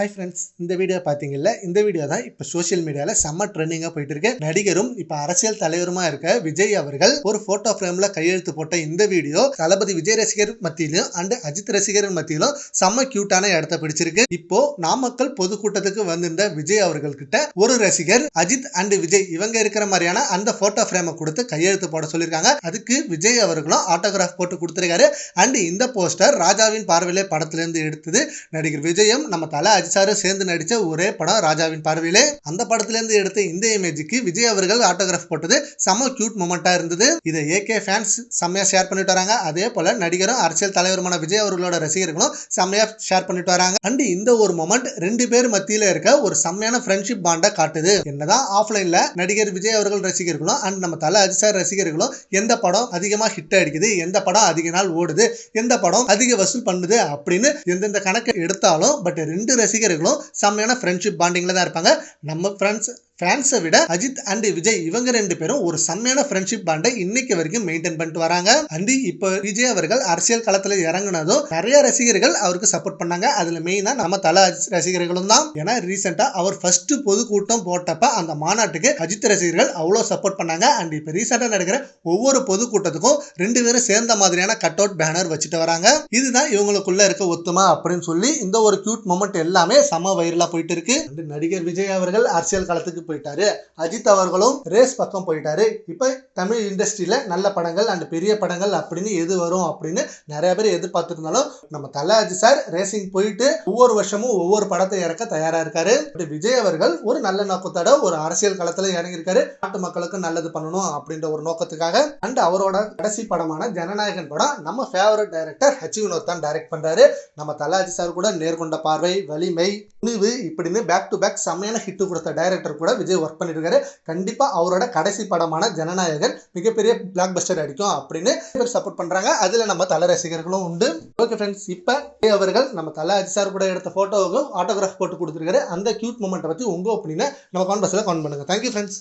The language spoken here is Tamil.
ஹாய் ஃப்ரெண்ட்ஸ் இந்த வீடியோ பார்த்தீங்கல்ல இந்த வீடியோ தான் இப்போ சோஷியல் மீடியாவில் செம்ம ட்ரெண்டிங்காக போயிட்டு இருக்கு நடிகரும் இப்போ அரசியல் தலைவருமா இருக்க விஜய் அவர்கள் ஒரு போட்டோ ஃப்ரேம்ல கையெழுத்து போட்ட இந்த வீடியோ தளபதி விஜய் ரசிகர் மத்தியிலும் அண்ட் அஜித் ரசிகர் மத்தியிலும் செம்ம கியூட்டான இடத்த பிடிச்சிருக்கு. இப்போ நாமக்கல் பொதுக்கூட்டத்துக்கு வந்திருந்த விஜய் அவர்கள் கிட்ட ஒரு ரசிகர் அஜித் அண்ட் விஜய் இவங்க இருக்கிற மாதிரியான அந்த போட்டோ ஃப்ரேமை கொடுத்து கையெழுத்து போட சொல்லியிருக்காங்க. அதுக்கு விஜய் அவர்களும் ஆட்டோகிராஃப் போட்டு கொடுத்துருக்காரு. அண்ட் இந்த போஸ்டர் ராஜாவின் பார்வையிலே படத்திலிருந்து எடுத்தது நடிகர் விஜயம் நம்ம தலை அஜித் நடிச்சாரு சேர்ந்து நடிச்ச ஒரே படம் ராஜாவின் பார்வையிலே. அந்த படத்துல இருந்து எடுத்த இந்த இமேஜுக்கு விஜய் அவர்கள் ஆட்டோகிராஃப் போட்டது. செம கியூட் மூமெண்டா இருந்தது. இதை ஏகே ஃபேன்ஸ் செம்மையா ஷேர் பண்ணிட்டு வராங்க. அதே போல நடிகரும் அரசியல் தலைவருமான விஜய் அவர்களோட ரசிகர்களும் செம்மையா ஷேர் பண்ணிட்டு வராங்க. அண்ட் இந்த ஒரு மொமெண்ட் ரெண்டு பேர் மத்தியில இருக்க ஒரு செம்மையான ஃப்ரெண்ட்ஷிப் பாண்டை காட்டுது. என்னதான் ஆஃப்லைன்ல நடிகர் விஜய் அவர்கள் ரசிகர்களும் அண்ட் நம்ம தலை அஜிசார் ரசிகர்களும் எந்த படம் அதிகமா ஹிட் அடிக்குது எந்த படம் அதிக நாள் ஓடுது எந்த படம் அதிக வசூல் பண்ணுது அப்படின்னு எந்தெந்த கணக்கு எடுத்தாலும் பட் ரெண்டு ரசிகர்களும் செம்மையான ஃப்ரெண்ட்ஷிப் பாண்டிங்ல தான் இருப்பாங்க. நம்ம ஃப்ரெண்ட்ஸ் ஃபேன்ஸை விட அஜித் அண்ட் விஜய் இவங்க ரெண்டு பேரும் ஒரு செம்மையான ஃப்ரெண்ட்ஷிப் பாண்டை இன்னைக்கு வரைக்கும் மெயின்டைன் பண்ணிட்டு வராங்க. அண்ட் இப்போ விஜய் அவர்கள் அரசியல் களத்தில் இறங்குனதும் நிறைய ரசிகர்கள் அவருக்கு சப்போர்ட் பண்ணாங்க. அதுல மெயினா நம்ம தல ரசிகர்களும் தான். ஏன்னா ரீசெண்டா அவர் ஃபர்ஸ்ட் பொதுக்கூட்டம் போட்டப்ப அந்த மாநாட்டுக்கு அஜித் ரசிகர்கள் அவ்வளோ சப்போர்ட் பண்ணாங்க. அண்ட் இப்போ ரீசெண்டா நடக்கிற ஒவ்வொரு பொதுக்கூட்டத்துக்கும் ரெண்டு பேரும் சேர்ந்த மாதிரியான கட் அவுட் பேனர் வச்சுட்டு வராங்க. இதுதான் இவங்களுக்குள்ள இருக்க ஒத்துமா அப்படின்னு சொல்லி இந்த ஒரு கியூட் மொமெண்ட் எல்லாமே சம வைரலா போயிட்டு இருக்கு. நடிகர் விஜய் அவர்கள் அரசியல் களத்துக்கு போயிட்டாரு. அஜித் அவர்களும் ரேஸ் பக்கம் போயிட்டாரு. இப்போ தமிழ் இண்டஸ்ட்ரியில நல்ல படங்கள் அண்ட் பெரிய படங்கள் அப்படின்னு எது வரும் அப்படின்னு நிறைய பேர் எதிர்பார்த்துருந்தாலும் நம்ம தல அஜித் சார் ரேசிங் போயிட்டு ஒவ்வொரு வருஷமும் ஒவ்வொரு படத்தை இறக்க தயாரா இருக்காரு. விஜய் அவர்கள் ஒரு நல்ல நோக்கத்தோட ஒரு அரசியல் களத்துல இறங்கியிருக்காரு. நாட்டு மக்களுக்கு நல்லது பண்ணணும் அப்படின்ற ஒரு நோக்கத்துக்காக அண்ட் அவரோட கடைசி படமான ஜனநாயகன் படம் நம்ம ஃபேவரட் டைரக்டர் ஹச் வினோத் தான் டைரக்ட் பண்றாரு. நம்ம தலாஜி சார் கூட நேர்கொண்ட பார்வை வலிமை துணிவு இப்படின்னு பேக் டு பேக் செம்மையான ஹிட் கொடுத்த டைரக்டர் கூட விஜய் ஒர்க் இருக்காரு கண்டிப்பாக அவரோட கடைசி படமான ஜனநாயகன் மிகப்பெரிய பிளாக் பஸ்டர் அடிக்கும் அப்படின்னு பேர் சப்போர்ட் பண்றாங்க. அதில் நம்ம தல ரசிகர்களும் உண்டு. ஓகே ஃப்ரெண்ட்ஸ் இப்போ அவர்கள் நம்ம தலை அஜி சார் கூட எடுத்த ஃபோட்டோவுக்கும் ஆட்டோகிராஃப் போட்டு கொடுத்துருக்காரு. அந்த கியூட் மூமெண்ட்டை பற்றி உங்கள் ஒப்பீனியனை நம்ம கான்பஸில் கவுண்ட் பண்ணுங்க. Thank you friends